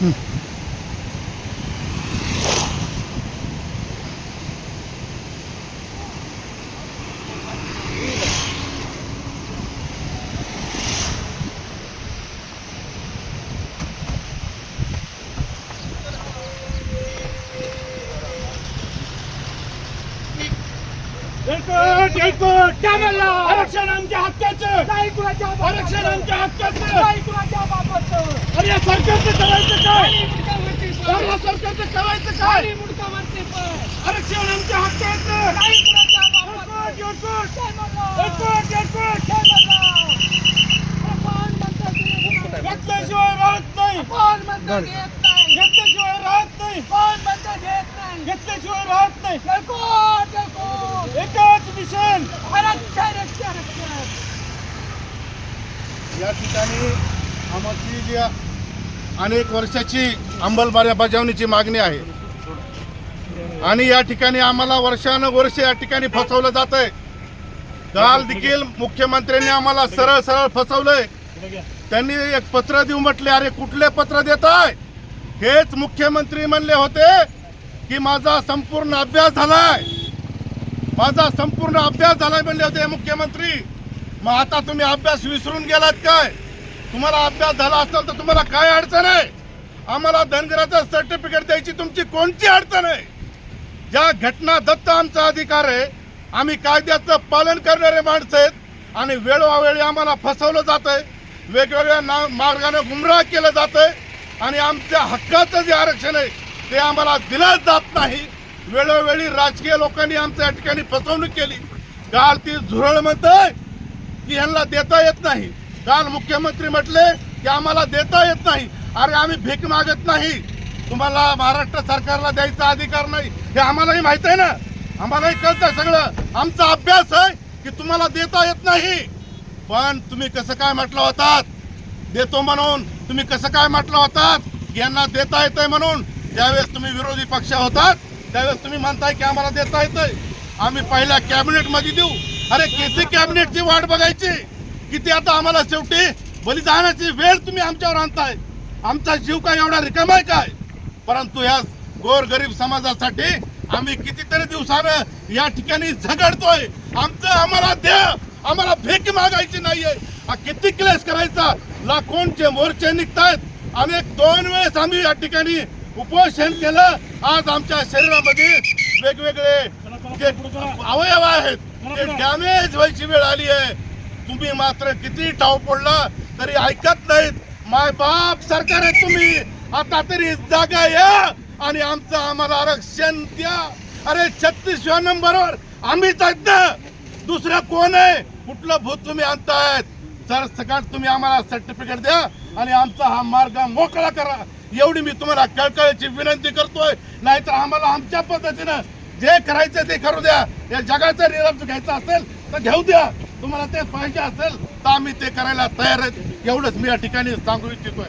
Mm. Jackpot! Jackpot! Camera! Action! Jackpot! आरक्षण. आमच्या बापाचं. अरे या सरकारचं करायचं काय. अरे या सरकारचं करायचं काय. आरक्षण आमच्या नाही. घेतल्याशिवाय राहत नाही. घेतल्याशिवाय राहत नाही. घेतल्याशिवाय राहत नाही. एकच मिशन आरक्षण. या ठिकाणी आमची जी अनेक वर्षाची अंमलबजावणीची मागणी आहे. आणि या ठिकाणी आम्हाला वर्षानुवर्ष या ठिकाणी फसवलं जात आहे काल देखील मुख्यमंत्र्यांनी आम्हाला सरळ सरळ फसवलंय. त्यांनी एक पत्र देऊ म्हटले अरे कुठले पत्र देत आहे हेच मुख्यमंत्री म्हणले होते की माझा संपूर्ण अभ्यास झालाय. माझा संपूर्ण अभ्यास झालाय म्हणले होते मुख्यमंत्री. मग आता तुम्ही अभ्यास विसरून गेलात काय? तुम्हाला अभ्यास झाला असेल तर तुम्हाला काय अडचण आहे? आम्हाला धनगराचं सर्टिफिकेट द्यायची तुमची कोणती अडचण आहे? ज्या घटना दत्त आमचा अधिकार आहे. आम्ही कायद्याचं पालन करणारे माणसं आहेत आणि वेळोवेळी आम्हाला फसवलं जात आहे वेगवेगळ्या ना मार्गाने गुमराह केलं जात आहे आणि आमच्या हक्काचं जे आरक्षण आहे ते आम्हाला दिलं जात नाही. वेळोवेळी राजकीय लोकांनी आमच्या या ठिकाणी फसवणूक केली. गाळ ती झुरळ म्हणतंय. की यांना देता येत नाही. काल मुख्यमंत्री म्हटले की आम्हाला देता येत नाही. अरे आम्ही भीक मागत नाही. तुम्हाला महाराष्ट्र सरकारला द्यायचा अधिकार नाही. हे आम्हालाही माहीत आहे ना? आम्हालाही कळतं सगळं. आमचा अभ्यास आहे की तुम्हाला देता येत नाही. पण तुम्ही कसं काय म्हटलं होतात? देतो म्हणून. तुम्ही कसं काय म्हटलं होतात? यांना देता येतंय म्हणून. त्यावेळेस तुम्ही विरोधी पक्ष होतात त्यावेळेस तुम्ही म्हणताय की आम्हाला देता येतंय. आम्ही पहिल्या कॅबिनेटमध्ये देऊ. अरे केसी कॅबिनेटची वाट बघायची. किती आता आम्हाला शेवटी बलिदानाची वेळ तुम्ही आमच्यावर आणताय. आमचा जीव काय एवढा रिकामा आहे काय? परंतु या गोरगरीब समाजासाठी आम्ही कितीतरी दिवसानं या ठिकाणी झगडतोय. आमचं आम्हाला द्या आम्हाला भेकी मागायची नाहीये. हा किती क्लेश करायचा? लाखोंचे मोर्चे निघतायत. अनेक दोन वेळेस आम्ही या ठिकाणी उपोषण केलं. आज आमच्या शरीरामध्ये वेगवेगळे अवयव आहेत ते डॅमेज व्हायची वेळ आली आहे. तुम्ही मात्र किती टाव पडला तरी ऐकत नाहीत. माय बाप सरकार आहे तुम्ही. आता तरी जागा या आणि आमचं आम्हाला आरक्षण द्या. अरे छत्तीसव्या नंबरवर आम्हीच आहेत ना दुसरं कोण आहे? कुठलं भूत तुम्ही आणतायत? सर सकाळ तुम्ही आम्हाला सर्टिफिकेट द्या आणि आमचा हा मार्ग मोकळा करा. एवढी मी तुम्हाला कळकळीची विनंती करतोय. नाहीतर आम्हाला आमच्या पद्धतीनं जे करायचं ते करू द्या. या जगाचा निर्णय घ्यायचा असेल तर घेऊ द्या. तुम्हाला ते पाहिजे असेल तर आम्ही ते करायला तयार आहेत. एवढंच मी या ठिकाणी सांगू इच्छितोय.